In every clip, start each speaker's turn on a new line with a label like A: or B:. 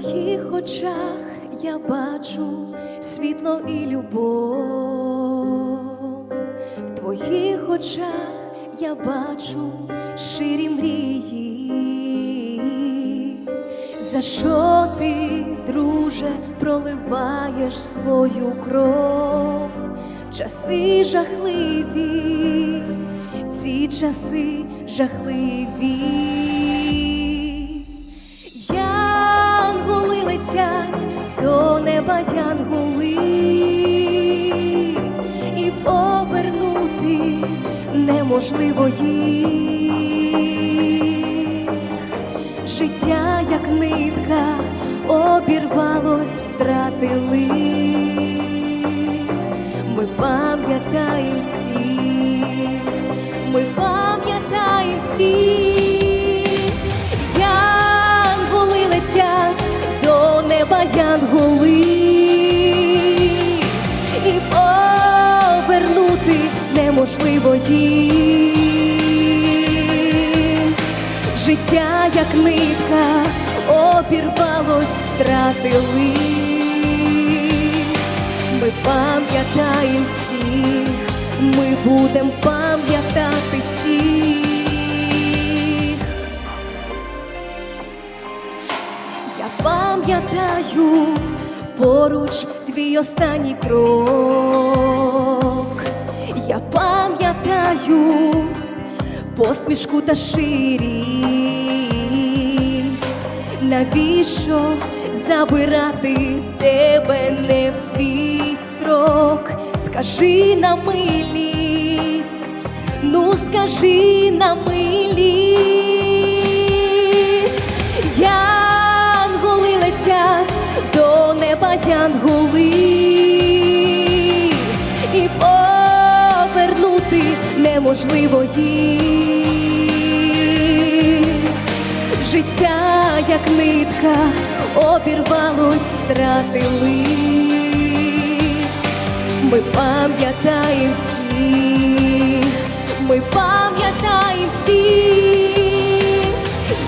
A: твоїх очах я бачу світло і любов, в твоїх очах я бачу ширі мрії. За що ти, друже, проливаєш свою кров в часи жахливі, ці часи жахливі. Летять до неба янголи, і повернути неможливо їх. Життя, як нитка, обірвалось, втратили. Ми пам'ятаємо всіх, ми пам'ятаємо всіх. Неможливо їх. Життя, як нитка, обірвалось, втратили. Ми пам'ятаємо всіх, ми будемо пам'ятати всіх. Я пам'ятаю поруч твій останній крок. Пам'ятаю посмішку та ширість. Навіщо забирати тебе не в свій строк? Скажи на милість, ну скажи на милість. Янголи летять до неба янголи неможливо їх. Життя, як нитка, обірвалось, втратили. Ми пам'ятаємо всіх, ми пам'ятаємо всіх.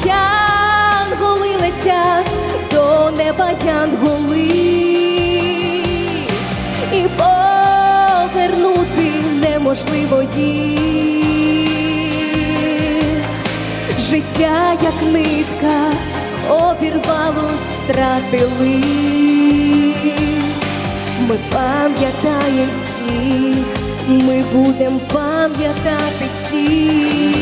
A: Янголи летять до неба янголи і повернути неможливо їх. Життя, як нитка, обірвалось, втратили. Ми пам'ятаємо всіх, ми будемо пам'ятати всіх.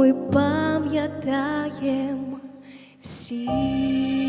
A: Ми пам'ятаємо всі.